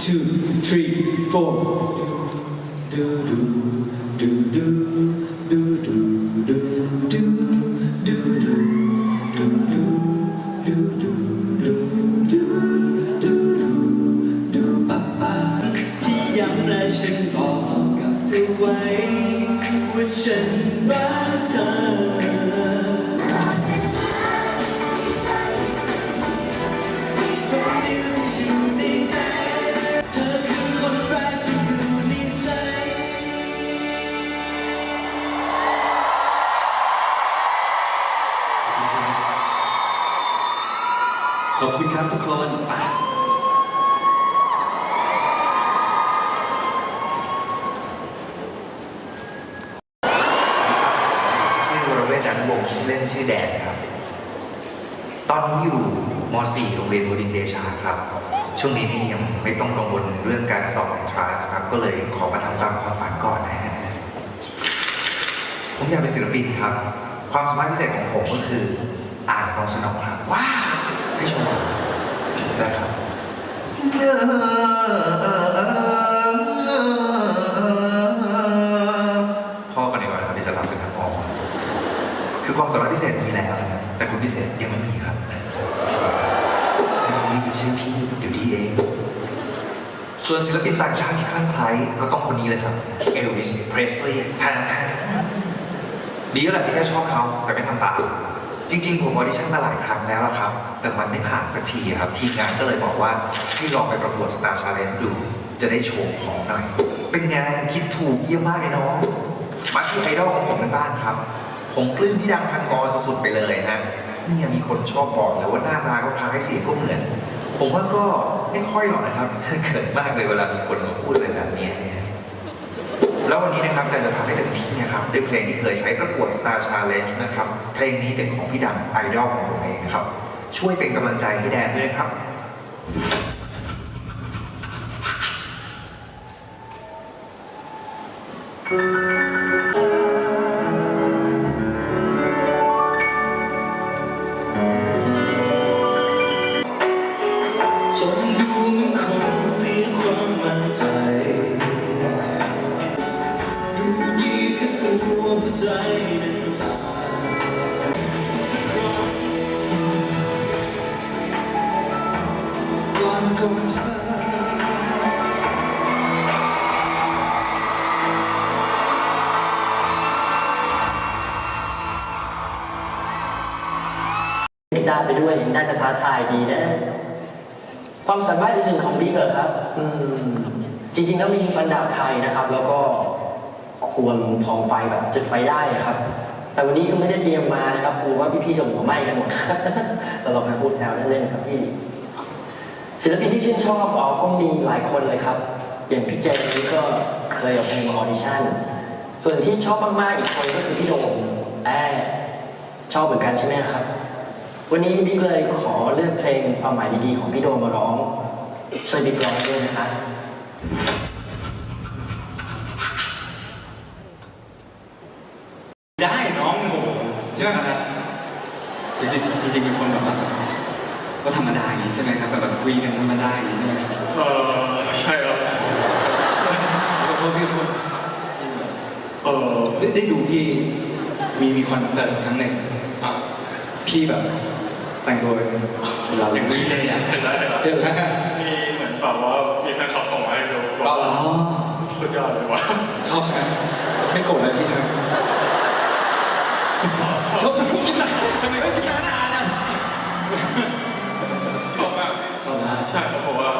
Two, three, four. ตอนนี้อยู่ม .4 โรงเรียนบดินเดชาครับ ช่วงนี้นี่ยังไม่ต้องกังวลเรื่องการสอบ entrance ครับ ก็เลยขอมาทำตามความฝันก่อนนะฮะ ผมอยากเป็นศิลปินครับ ความสามารถพิเศษของผมก็คือ อ่านความสนองครับ ว้าวให้ชมได้ครับพ่อกันดีกว่าครับที่จะรับเป็นนักร้องคือความสามารถพิเศษมีแล้ว แต่คนพิเศษยังไม่มีครับ องรีบชื่อพี่เดี๋ยวดีเอง ส่วนศิลปินต่างชาติที่คลั่งไคล้ก็ต้องคนนี้เลยครับเอลวิสเพรสลีย์ทานทานดีแล้วแหละที่แค่ชอบเขาแต่ไม่ทำตามจริงๆ ผมออดิชั่นมาหลายครั้งแล้วครับ แต่มันไม่ผ่านสักทีครับทีมงานก็เลยบอกว่าให้ลองไปประกวดสตาร์ชาเลนจ์ดูจะได้โชว์ของหน่อย เป็นไงคิดถูกเยี่ยมมากเลยน้องมาที่ไอดอลของผมกันบ้างครับ ผมปลื้มพี่ดังพันกรสุดๆไปเลยนะนี่ยังมีคนชอบบอกเลยว่าหน้าตาก็คล้ายเสียงก็เหมือน ผมว่าก็ไม่ค่อยหรอกนะครับเขินมากเลยเวลามีคนมาพูดอะไรแบบนี้เนี่ยแล้ววันนี้นะครับเราจะทำให้เต็มที่นะครับด้วยเพลงที่เคยใช้ประกวด Star Challenge นะครับเพลงนี้เป็นของพี่ดังไอดอลของผมเองนะครับ ช่วยเป็นกำลังใจให้แดนด้วยนะครับจ ใจดูดีแค่ตัวหัวใจนั้นตายสักวันวันก่อนเธอกีตาร์ไปด้วยน่าจะท้าทายดีนะ ความสามารถอื่นๆของบิ๊กเหรอครับ อืม จริงๆแล้วมีฟันดาบไทยนะครับ แล้วก็ควรพองไฟแบบจุดไฟได้ครับ แต่วันนี้ก็ไม่ได้เตรียมมานะครับกลัวว่าพี่ๆจะหัวไหม้กันหมดเราลองมาพูดแซวเล่นๆครับพี่ศิลปินที่ชื่นชอบออก็มีหลายคนเลยครับ อย่างพี่เจนนี่ก็เคยเอาเพลงออดิชั่น ส่วนที่ชอบมากๆอีกคนก็คือพี่โดมแอชอบเหมือนกันใช่ไหมครับ วันนี้บิ๊กเลยขอเลือกเพลงความหมายดีๆของพี่โดมมาร้องช่วยบิ๊กร้องด้วยนะคะไ Thank you. สุดยอดเลยว่ะชอบใช่ไหมไม่โกรธเลยพี่ใช่ไหมชอบชชออบบชอบกินนะทำไมไม่กินร้านอาหารอะชอบมากชอบนะใช่เพราะว่า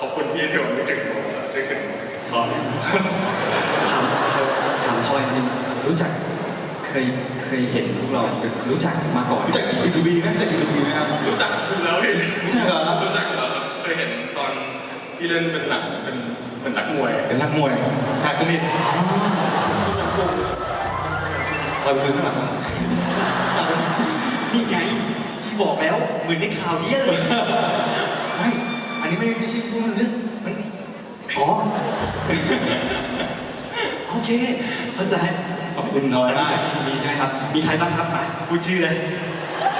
ขอบคุณพี่ที่ผมนึกถึงผมนึกถึงชอบถามถามพลอยจริงๆรู้จักเคยเคยเห็นพวกเรารู้จักมาก่อนรู้จักยูทูบีไหมรู้จักยูทูบีไหมครับ รู้จักคุณแล้วพี่รู้จักเหรอ รู้จักอยู่แล้วครับเคยเห็นตอนพี่เล่นเป็นหนังเป็น เป็นนักมวยเป็นนักมวยสายสนิทเราไปดูข้างหลังนี่ไงพี่บอกแล้วเหมือนในข่าวเนี้ยเลยไม่อันนี้ไม่ไม่ใช่พูดเรื่องมันอ๋อโอเคเข้าใจขอบคุณน้อยแต่รู้มากจักพี่มีใช่ไหมครับ มีใครบ้างครับมาพูดชื่อเลย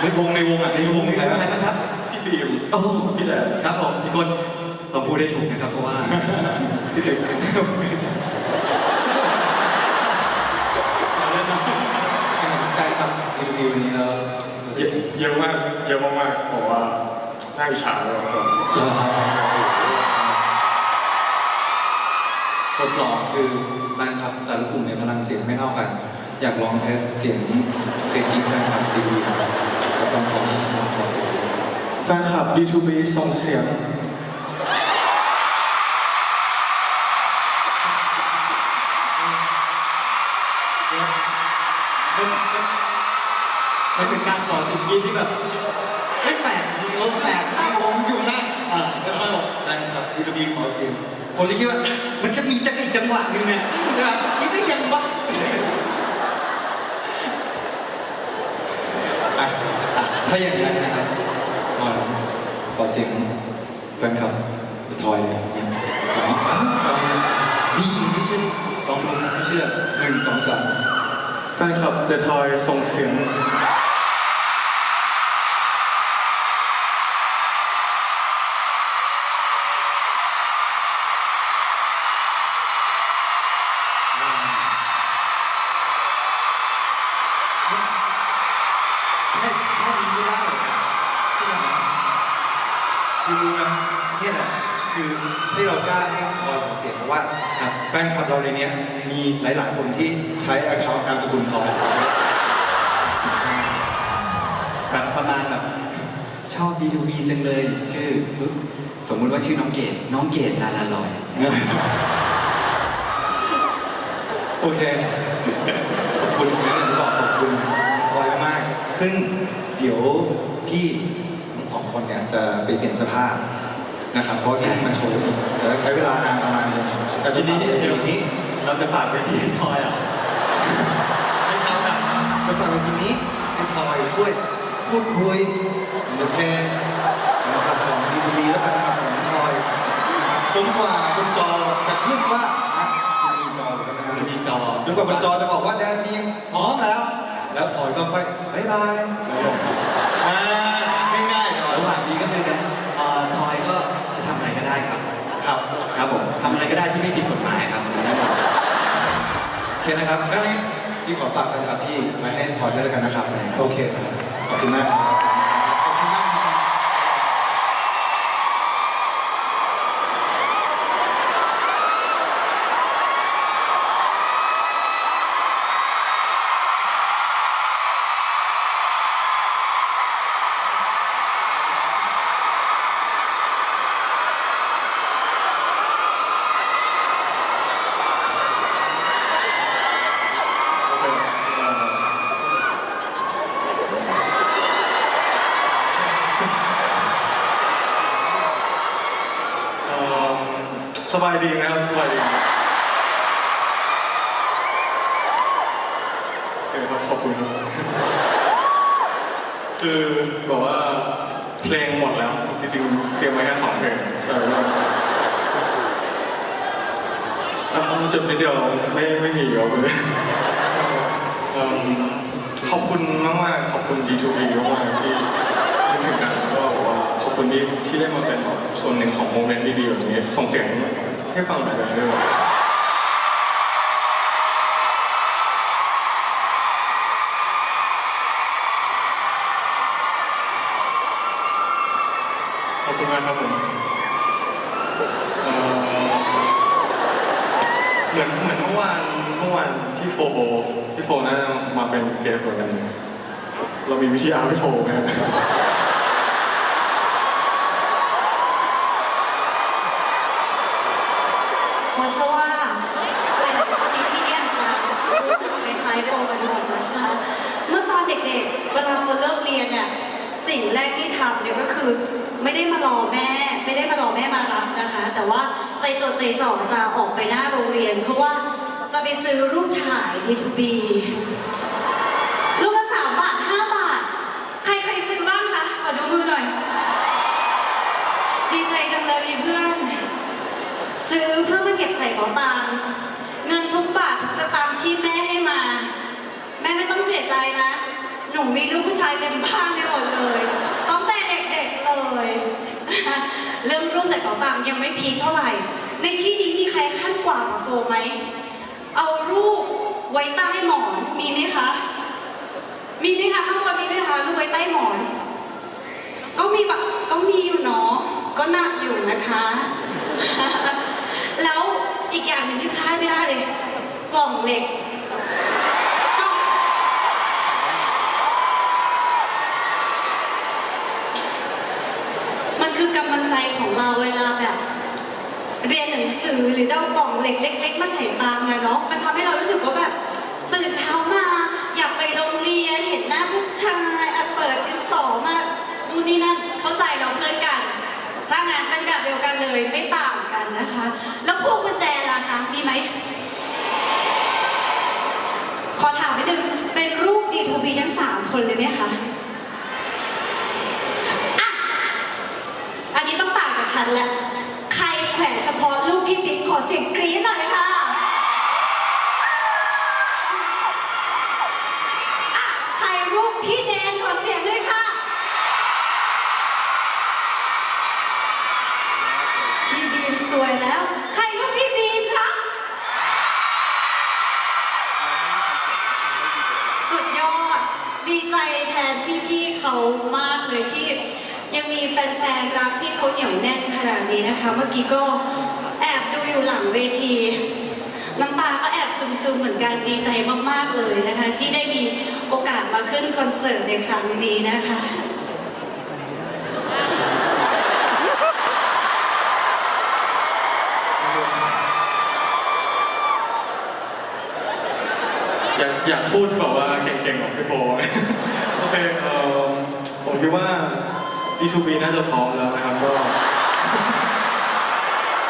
ในวงในวงอะในวงมีมีใครใครบ้างบ้างครับพี่บีมโอ้พี่แดนครับผมมีคน ต้องพูดได้ถูกนะครับเพราะว่าแฟนคลับรีวิวนี้แล้วเยอะเยอะมากเยอะมากๆบอกว่าน่าอิจฉาเลยครับแล้วครับทดลองคือแฟนคลับแต่ละกลุ่มเนี่ยพลังเสียงไม่เท่ากัน อยากลองเทสเสียงเด็กกิ๊กแฟนคลับดีๆนะครับลองขอลองขอเสียง แฟนคลับ D2B ส่งเสียง มันเป็นการขอสิ่งกินที่แบบไม่แปลกจริงโอ้แปลกมากผมอยู่หน้าอ่าแล้วก็บอกแฟนคลับ D2B ขอเสียงผมจะคิดว่ามันจะมีจังอีกจังหวะหนึ่งเนี่ยใช่ไหมคิดได้ยังวะอะถ้าอย่างนั้นนะครับทอยขอเสียงแฟนคลับทอยเนี่ยมีอีกไม่ใช่ลองดูนะไม่เชื่อหนึ่งสองสามแฟนคลับ The Toy ส่งเสียง เนี่ยแหละคือที่เรากล้าให้คอยของเสียงเพราะว่าแฟนคลับเราในเนี้ยมีหลาย ๆ คนที่ใช้อาคา u n t นามสกุลทอยแบบประมาณแบบชอบ D2B จังเลย ชื่อปุ๊บสมมุติว่าชื่อน้องเกดน้องเกดดาราลอย โอเค ขอบคุณนะอย่างที่บอกขอบคุณทอยมากๆซึ่งเดี๋ยวพี่ทั้งสองคนเนี่ยจะไปเปลี่ยนเสื้อผ้า นะครับเพราะที่มาโชว์อีกเดี๋ยวใช้เวลานานประมาณนึงแต่ทีทีนี้นี้เดี๋เดี๋ยยววนี้เราจะฝากไปที่ทอยเหรอะไม่ทำแบบจะฟังทีนี้ให้ทอยช่วยพูดคุยเอนเตอร์เทนนะครับของดีดีและแฟนคลับของทอยนะครับจนกว่าบนจอจะขึ้นว่าอะคุณมีจอแล้วนะมันมีจอจนกว่าบนจอจะบอกว่าแดนทีมพร้อมแล้ว แล้วทอยก็ค่อยบายบายแล้วลงอ่าง่ายๆหน่อยระหว่างนี้ก็คือจะเอ่อทอยก็จะทำอะไรก็ได้ครับ ครับผมทำอะไรก็ได้ที่ไม่ผิดกฎหมายครับโอเคนะครับงั้นพี่ขอฝากแฟนคลับพี่ไว้ให้พอด้วยแล้วกันนะครับ โอเค ขอบคุณมาก เอิ่มขอบคุณมาก ๆ ขอบคุณ D2B มากๆที่ที่ถึงกันแล้วก็บอกว่าขอบคุณที่ที่ได้มาเป็นส่วนหนึ่งของโมเมนต์ดีๆแบบนี้ส่งเสียงให้ฟังหน่อยได้ไหม เป็นเกสเหมือนกัน เรามีวิชาพี่โฟไหมครับเพราะเชื่อว่าหลายๆคนในที่เนี้จะรู้สึกคล้ายๆโฟกันหมดนะคะเมื่อตอนเด็กๆ เวลาโฟเลิกเรียนเนี่ยสิ่งแรกที่ทำเนี่ยก็คือไม่ได้มารอแม่ ไม่ได้มารอแม่มารับนะคะ แต่ว่าใจจดใจจ่อจะออกไปหน้าโรงเรียน เพราะว่าจะไปซื้อรูปถ่าย D2B รูปละสามบาทห้าบาท ใครเคยซื้อบ้างคะ ขอดูมือหน่อย ดีใจจังเลยมีเพื่อน ซื้อเพื่อมาเก็บใส่กระเป๋าตังค์เงินทุกบาททุกสตางค์ที่แม่ให้มา แม่ไม่ต้องเสียใจนะ หนูมีลูกผู้ชายเต็มบ้านไปหมดเลยตั้งแต่เด็กๆเลยเรื่องรูปใส่เป๋าตังค์ยังไม่พีคเท่าไหร่ ในที่นี้มีใครขั้นกว่ากับโฟไหมเอารูปไว้ใต้หมอนมีไหมคะ มีไหมคะข้างบนมีไหมคะรูปไว้ใต้หมอน ก็มีแบบก็มีอยู่เนาะก็หนักอยู่นะคะ แล้วอีกอย่างหนึ่งที่พลาดไม่ได้เลย กล่องเหล็ก มันคือกำลังใจของเราเวลาแบบ เรียนหนังสือหรือเจะเอากล่องเหล็กเล็ก ๆ มาใส่ตังค์อะเนาะมันทำให้เรารู้สึกว่าแบบตื่นเช้ามา อยากไปโรงเรียนเห็นหน้าผู้ชายอะเปิดดินสอมาดูนี่นั่นเข้าใจเราเพื่อนกัน ถ้งงั้นเป็นแบบเดียวกันเลยไม่ต่างกันนะคะ แล้วพวกกุญแจล่ะคะ มีไหม ขอถามนิดนึง เป็นรูป D2B ทั้งสามคนเลยไหมคะอะอันนี้ต้องต่างกับฉันแหละ ใครแขวนเฉพาะรูปพี่บิ๊กขอเสียงกรี๊ด มากเลยที่ยังมีแฟนๆรักพี่เขาเหนียวแน่นขนาดนี้นะคะ เมื่อกี้ก็แอบดูอยู่หลังเวที น้ำตาก็แอบซึมๆเหมือนกันดีใจมากๆเลยนะคะ ที่ได้มีโอกาสมาขึ้นคอนเสิร์ตในครั้งนี้นะคะอยากอยากพูดแบบว่าเก่งๆของพี่โฟ โอเคเอ่อผม คิดว่า B2B น่าจะพร้อมแล้วนะครับก็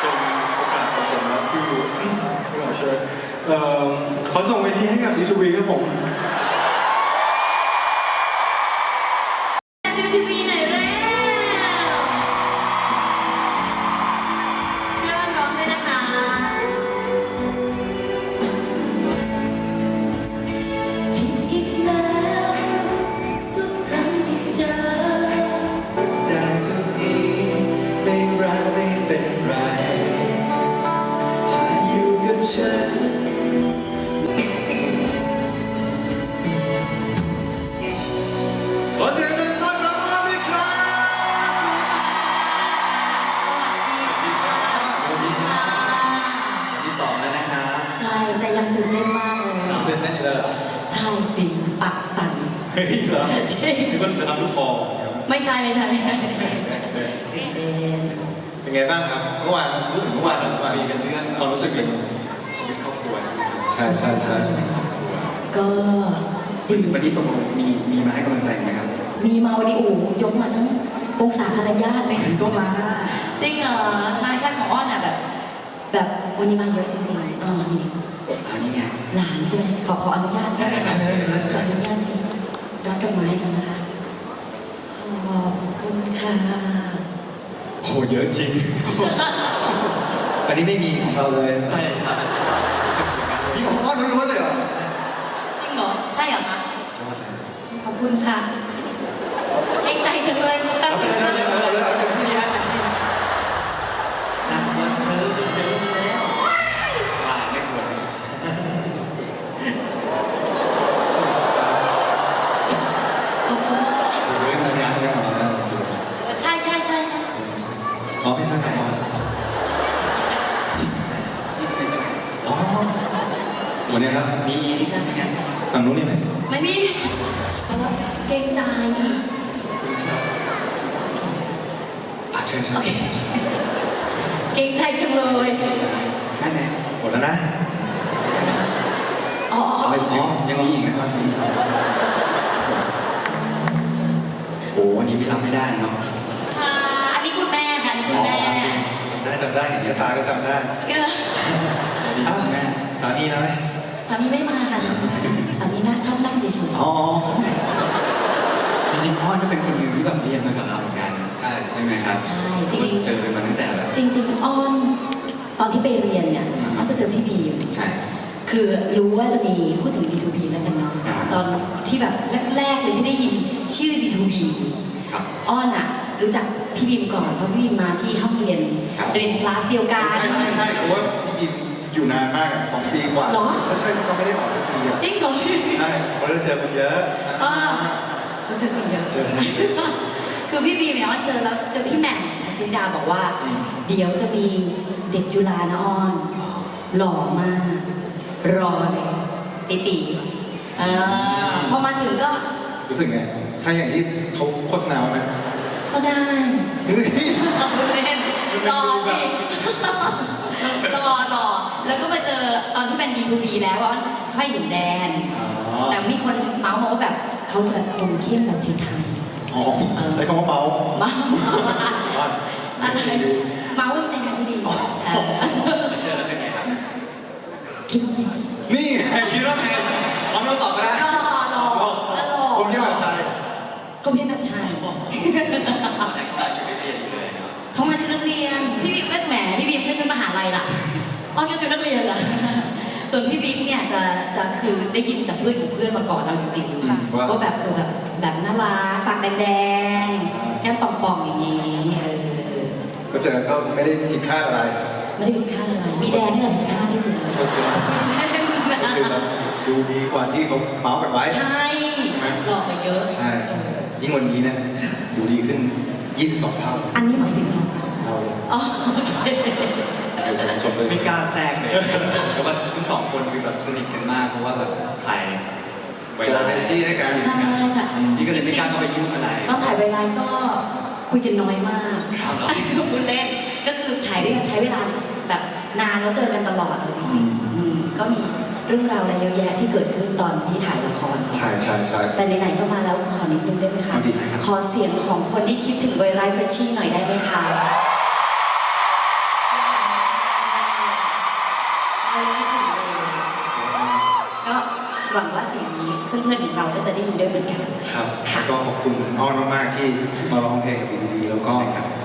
เป็นโอกาสของผมนะที่พี่หมอเชิญเอ่อขอส่งเวทีให้กับ B2B ครับผม ช่ใช่ใช่ก็ดีวันนี้ตกลงมีมีมาให้กำลังใจไหมครับ มีมาวันนี้โอ้ยกมาทั้งองศาคณะญาติเลยก็มา จริงเหรอใช่ใช่ของอ้อนอะแบบ แบบวันนี้มาเยอะจริงๆอ๋อนี่เอานี่ไงหลานใช่ไหมขอขออนุญาตได้ไหมคะได้ได้ได้ขออนุญาตที่รับดอกไม้กันนะคะขอบคุณค่ะโหเยอะจริง อันนี้ไม่มีของเราเลย ใช่ครับ นี่ของอ้อนล้วนๆเลยเหรอจริงเหรอ ใช่เหรอคะชอบอะไรขอบคุณค่ะเกรงใจจังเลยคนตั้งเอาไปเลยเอาเลยเอาเลยเอาเต็มที่ที่ฮะนักวันเธอไปเจอแล้วลายไม่ควรขอบคุณเยอะจริงนะเรื่องของเราใช่ใช่ใช่ใช่ อ๋อไม่ใช่ของอ้อน นี่เป็นสวย อ๋อ วันนี้ครับมีมีนี่ครับเป็นไงฝั่งนู้นนี่ไหมไม่มีแล้วก็เกรงใจอะเชิญเชิญโอเคเกรงใจจังเลยนั่นไงหมดแล้วนะใช่ไหมอ๋ออ๋ออ๋อ๋ออยังมีอีกนะครับมีโอ้อันนี้พี่รับไม่ได้เนาะค่ะอันนี้คุณแม่ค่ะอันนี้คุณแม่ได้จำได้เห็นตาก็จำได้ก็อ้าวแม่สามีนะไหมสามีไม่มาค่ะสามีสามีนั่งชอบนั่งเฉยอ๋อ จริงๆพ่อก็เป็นคนหนึ่งที่แบบเรียนมากับเราเหมือนกัน ใช่ใช่ไหมครับๆใช่จริงเจอกันมาตั้งแต่แบบ ๆจริง ๆอ้อนตอนที่ไปเรียนเนี่ยอ้อนจะเจอพี่บีม ใช่ คือรู้ว่าจะมีพูดถึง B2B แล้วกันเนาะอ่า ตอนที่แบบแรกๆเลยที่ได้ยินชื่อ B2B ครับ อ้อนอะรู้จักพี่บิมก่อนเพราะพี่บิมมาที่ห้องเรียนครับ เรียนคลาสเดียวกันใช่ใช่ใช่เพราะว่าพี่บิม อยู่นานมากอะสองปีกว่าเหรอถ้าใช่ก็ไม่ได้ออกสักทีอะจริงเหรอใช่เพราะเราเจอคนเยอะอ่าเขาเจอคนเยอะเจอ คือพี่บีมเนี่ยว่าเจอแล้วเจอพี่แหม่มพัชริดาบอกว่าเดี๋ยวจะมีเด็กจุฬานะอ้อนหล่อมาก รอเลยติตีเออพอมาถึงก็รู้สึกไง ใช่อย่างที่เขาโฆษณาไหมก็ได้ เฮ้ย เล่นต่อสิต่อต่อแล้วก็มาเจอตอนที่ เป็น D2B แล้วว่าค่อยเห็นแดน อ๋อแต่มีคนเมาส์มาว่าแบบเขาจะแบบคมเข้มแบบไทยอ๋อใช้คำว่าเมาส์ๆเมาส์มาอะไรเมาส์ในทางที่ดีเออเจอแล้วเป็นไงครับคิดว่าไงนี่ไงคิดว่าไงพร้อมเราตอบก็ได้ก็หล่อก็หล่อผมแค่แบบใจคมเข้มแบบไทย ไหนเข้ามาชุดนักเรียนอยู่เลยเนาะเขามาชุดนักเรียน พี่บีมก็แหมพี่บีมก็ชุดมหาลัยล่ะอ้อนก็ชุดนักเรียนล่ะ ส่วนพี่บิ๊กเนี่ยจะจะคือได้ยินจากเพื่อนของเพื่อนมาก่อนเราจริงอืมๆว่าว่าแบบเออแบบแบบน่ารักปากแดงๆแก้มป่องๆอย่างนี้เออก็เจอก็ไม่ได้ผิดคาดอะไรไม่ได้ผิดคาดอะไรมีแดงนี่แหละผิดคาดที่สุดก็คือก็คือแบบดูดีกว่าที่เขาเมาส์กันไว้ ใช่หลอกไปเยอะ ใช่ ยิ่งวันนี้เนี่ยดูดีขึ้น 22 เท่า อันนี้หมายถึงเขา เราเลยอ๋อโอเคเดี๋ยวชมชมเลยไม่กล้าแทรกเลยเพราะว่าทั้งสองคนคือแบบสนิทกันมากเพราะว่าแบบถ่ายเวลาเป็นอาชีพด้วยกันใช่ค่ะนี่ก็เลยไม่กล้าเข้าไปยุ่งอะไรตอนถ่ายเวลาก็คุยกันน้อยมากครับเหรอพูดเล่นก็คือถ่ายด้วยกันใช้เวลาแบบนานแล้วเจอกันตลอดเลยจริงๆอืมก็มีเรื่องราวอะไรเยอะแยะที่เกิดขึ้นตอนที่ถ่ายละคร ใช่ใช่ใช่แต่ไหนๆก็มาแล้วขอนิดนึงได้ไหมคะเอาดิครับขอเสียงของคนที่คิดถึงไวรัสเฟรชชี่หน่อยได้ไหมคะ ก็หวังว่าเสียงนี้เพื่อนๆของเราก็จะได้ยินด้วยเหมือนกัน ครับแล้วก็ขอบคุณอ้อนมากๆที่มาร้องเพลงกับ BTV แล้วก็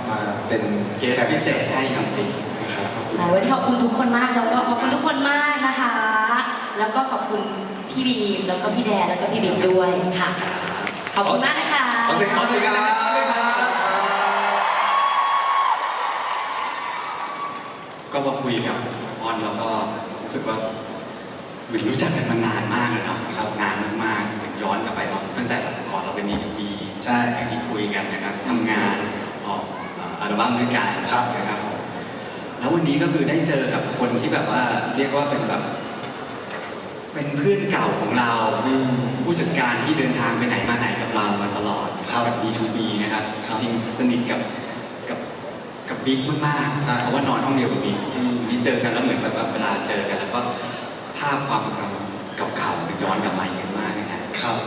มาเป็นเกสพิเศษให้ทำดีนะครับขอบคุณใช่วันนี้ขอบคุณทุกคนมากแล้วก็ขอบคุณทุกคนมากนะคะ แล้วก็ขอบคุณพี่บีมแล้วก็พี่แดนแล้วก็พี่บิ๊กด้วยค่ะ ขอบคุณมากนะคะขอเสียงขอเสียงครับก็มาคุยกับออนแล้วก็ รู้สึกว่าเหมือนรู้จักกันมานานมากเลยเนาะครับนานมากๆเหมือนย้อนกลับไปเนาะตั้งแต่ก่อนเราเป็นดีทูบีใช่อย่างที่คุยกันนะครับทำงานออกอัลบั้มด้วยกันครับนะครับผมแล้ววันนี้ก็คือได้เจอกับคนที่แบบว่าเรียกว่าเป็นแบบ เป็นเพื่อนเก่าของเราอืมผู้จัดการที่เดินทางไปไหนมาไหนกับเรามาตลอดครับกับ D2B นะครับครับจริงๆสนิทกับกับกับบิ๊กมากใช่ๆเพราะว่านอนห้องเดียวกับบิ๊ก อืมนี่เจอกันแล้วเหมือนแบบว่าเวลาเจอกัน แล้วก็ภาพความทรงจำเก่าๆมันย้อนกลับมาเยอะมากเลยนะครับ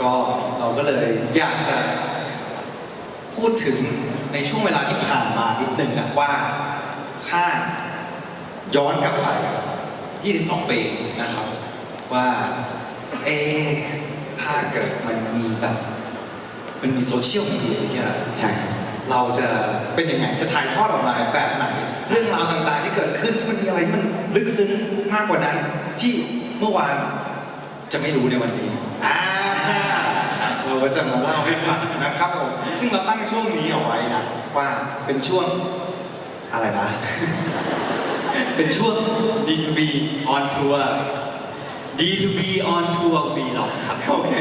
ก็เราก็เลยอยากจะพูดถึงในช่วงเวลาที่ผ่านมานิดหนึ่งนะว่าถ้าย้อนกลับไป 22 ปีนะครับ ว่า เอะถ้าเกิดมันมีแบบ มันมีโซเชียลมีเดียเยอะใช่ เราจะเป็นยังไงจะถ่ายทอดออกมาแบบไหน เรื่องราวต่างๆที่เกิดขึ้นที่มันมีอะไรที่มันลึกซึ้งมากกว่านั้น ที่เมื่อวานจะไม่รู้ในวันนี้อ่าเราก็จะมาเล่าให้ฟังนะครับผมซึ่งเราตั้งช่วงนี้เอาไว้นะว่าเป็นช่วงอะไรนะเป็นช่วง D2B on tour D2B on tour vlog ครับโอเค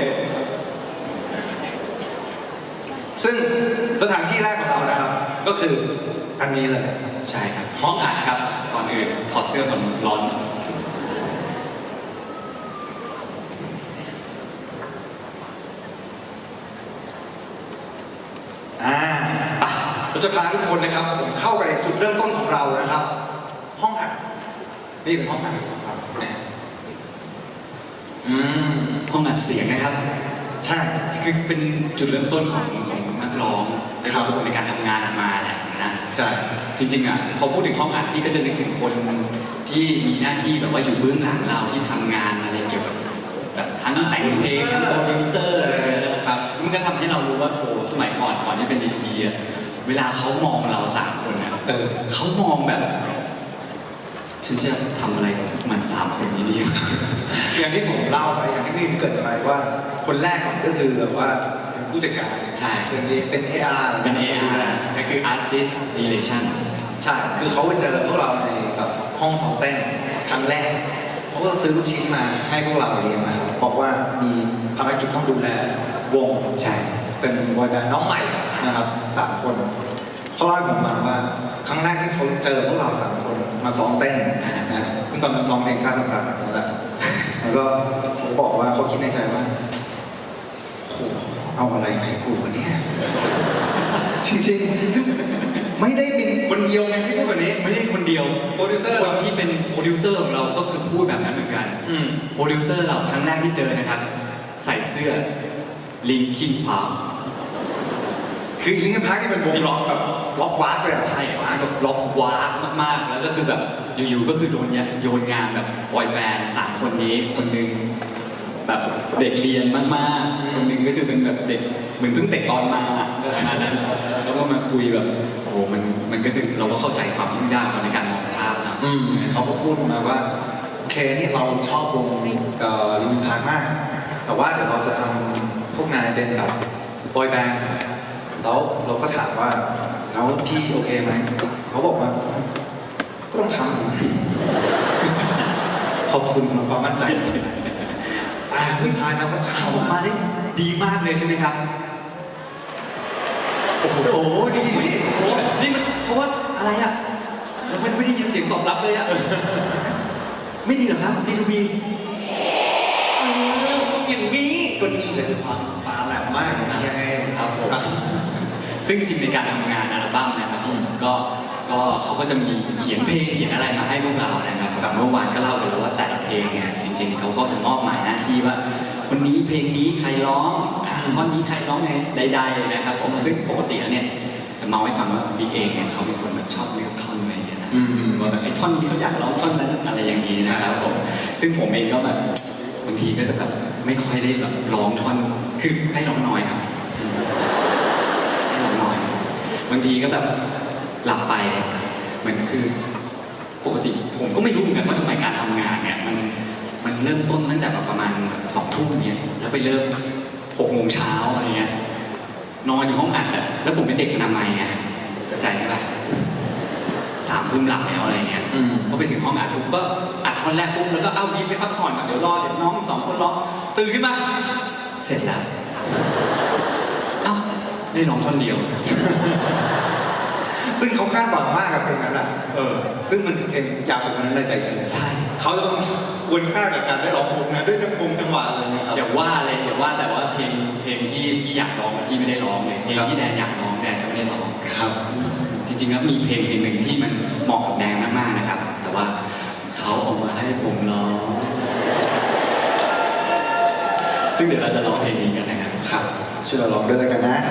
ซึ่งสถานที่แรกของเรานะครับ ก็คืออันนี้เลยใช่ครับ ห้องอัดครับ ก่อนอื่นถอดเสื้อก่อนร้อน อ่าไปเราจะพาทุกคนนะครับผมเข้าไปในจุดเริ่มต้นของเรานะครับ ห้องอัดนี่เป็นห้องอัดของเราเนี่ยอืมห้องอัดเสียงนะครับ ใช่ คือเป็นจุดเริ่มต้นของของ นักร้องครับในการทำงานออกมาแหละนะใช่จริงๆอะพอพูดถึงห้องอัดพี่ก็จะนึกถึงคนที่มีหน้าที่แบบว่าอยู่เบื้องหลังเราที่ทำงานอะไรเกี่ยวกับแบบทั้งแต่งเพลงทั้งโปรดิวเซอร์อะไรอย่างเงี้ยนะครับมันก็ทำให้เรารู้ว่าโอ้สมัยก่อนก่อนที่เป็นดีทูบีอะเวลาเขามองเราสามคนอะเออเขามองแบบฉันจะทำอะไรกับพวกมันสามคนนี้ดีอย่างที่ผมเล่าไปอย่างที่พี่เกริดไปว่า คนแรกก็คือแบบว่าเป็น ผู้จัดการใช่ เป็นเป็น AR เป็น AR ก็คือ artist relation ใช่ คือเขาไปเจอพวกเราในแบบห้องซ้อมเต้นครั้งแรกเขาก็ซื้อลูกชิ้นมาให้พวกเราเรียนนะครับบอกว่ามีภารกิจต้องดูแลวงใช่ เป็นบอยแบนด์น้องใหม่นะครับสามคนเขาเล่าให้ผมฟังว่า ครั้งแรกที่เขาเจอพวกเราสามคนมาซ้อมเต้นนะซึ่งตอนนั้นซ้อมเพลงชาติต่างๆแล้วแหละแล้วก็เขาบอกว่าเขาคิดในใจว่าโห เอาอะไรมาให้กูวะเนี่ยจริงๆซึ่งไม่ได้เป็นคนเดียวไงที่พูดแบบนี้ ไม่ได้คนเดียวโปรดิวเซอร์ คนที่เป็นโปรดิวเซอร์ของเราก็คือพูดแบบนั้นเหมือนกันอืม โปรดิวเซอร์เราครั้งแรกที่เจอนะครับ ใส่เสื้อลิงคิงพาร์ คือลิงก์พาร์คนี่เป็นวงล็อกแบบล็อกวาร์กเลยอะใช่แบบล็อกวากมากๆ แล้วก็คือแบบอยู่ๆ ก็คือโดนโยนงานแบบบอยแบนด์สามคนนี้ คนหนึง แบบเด็กเรียนมากๆคนหนึงก็คือเป็นแบบเด็กเหมือนเพิ่งเตะบอลมาประมาณนั้นแล้วก็มาคุยแบบโอ้โหมันมันก็คือเราก็เข้าใจความยุ่งยากของในการมองภาพนะอืม เขาก็พูดมาว่าโอเคนี่เราชอบวงเอ่อลิงก์พาร์มาก แต่ว่าเดี๋ยวเราจะทำพวกนายเป็นแบบบอยแบนด์แล้วเราก็ถามว่าแล้วพี่โอเคไหมเขาบอกว่าก็ต้องทำขอบคุณสำหรับความมั่นใจ อ่าสุดท้ายแล้วก็ทำทำออออกกมามาได้ดีมากเลยใช่ไหมครับ โอ้โหโอ้โหดีดีดีโอ้โหนี่มันเพราะว่าอะไรอะเราไม่ได้ยินเสียงตอบรับเลยอะ ไม่ดีเหรอครับดีทูบีเอออย่างนี้ก็ดีเลยคือความตาแหลมมากนะยังไงครับผม ซึ่งจริงๆในการทำงานอัลบั้มนะครับก็ ก็เขาก็จะมีเขียนเพลงเขียนอะไรมาให้พวกเรานะครับแบบเมื่อวานก็เล่าไปแล้วว่าแต่ละเพลงเนี่ยจริง ๆเขาก็จะมอบหมายหน้าที่ว่า คนนี้เพลงนี้ใครร้องอ่าท่อนนี้ใครร้องไงใดๆนะครับผมซึ่งปกติแล้วเนี่ยจะเมาให้ฟังว่าบิ๊กเองเนี่ยเขาเป็นคนแบบชอบเลือกท่อนอะไรอย่างเงี้ยนะอืมว่าแบบไอ้ท่อนนี้เขาอยากร้องท่อนนั้นอะไรอย่างนี้นะครับผมซึ่งผมเองก็แบบบางทีก็จะแบบไม่ค่อยได้แบบร้องท่อนคือได้ร้องน้อยครับได้ร้องน้อยบางทีก็แบบ หลับไปเหมือนคือปกติผมก็ไม่รู้เหมือนกันว่าทำไมการทำงานเนี่ยมันมันเริ่มต้นตั้งแต่แบบประมาณสองทุ่มเนี่ยแล้วไปเริ่มหกโมงเช้าอะไรเงี้ยนอนอยู่ห้องอัดอะแล้วผมเป็นเด็กอนามัยไงเข้าใจไหมล่ะสามทุ่มหลับแล้วอะไรเงี้ยอืม พอไปถึงห้องอัดปุ๊บก็อัดท่อนแรกปุ๊บแล้วก็เอ้าดีไปพักผ่อนก่อนเดี๋ยวรอเดี๋ยวน้องสองคนร้องตื่นขึ้นมาเสร็จแล้วเอ้าได้ร้องท่อนเดียว ซึ่งเขาคาดหวังมากกับเพลงนั้นอะเออ ซึ่งมันเป็นเพลงยาวกว่านั้นในใจเธอใช่ เขาจะต้องควรค่ากับการได้ร้องเพลงนะด้วยจังหวงจังหวะอะไรเงี้ยครับ อย่าว่าเลยอย่าว่าแต่ว่าเพลงเพลงที่พี่อยากร้องพี่ไม่ได้ร้องเลยเพลงที่แดนอยากร้องแดนก็ไม่ได้ร้อง ครับ จริงๆแล้วมีเพลงเพลงหนึ่งที่มันเหมาะกับแดนมากๆนะครับ แต่ว่าเขาเอามาให้ผมร้องซึ่งเดี๋ยวเราจะร้องเพลงนี้กันนะครับครับช่วยเราร้องด้วยแล้วกันนะค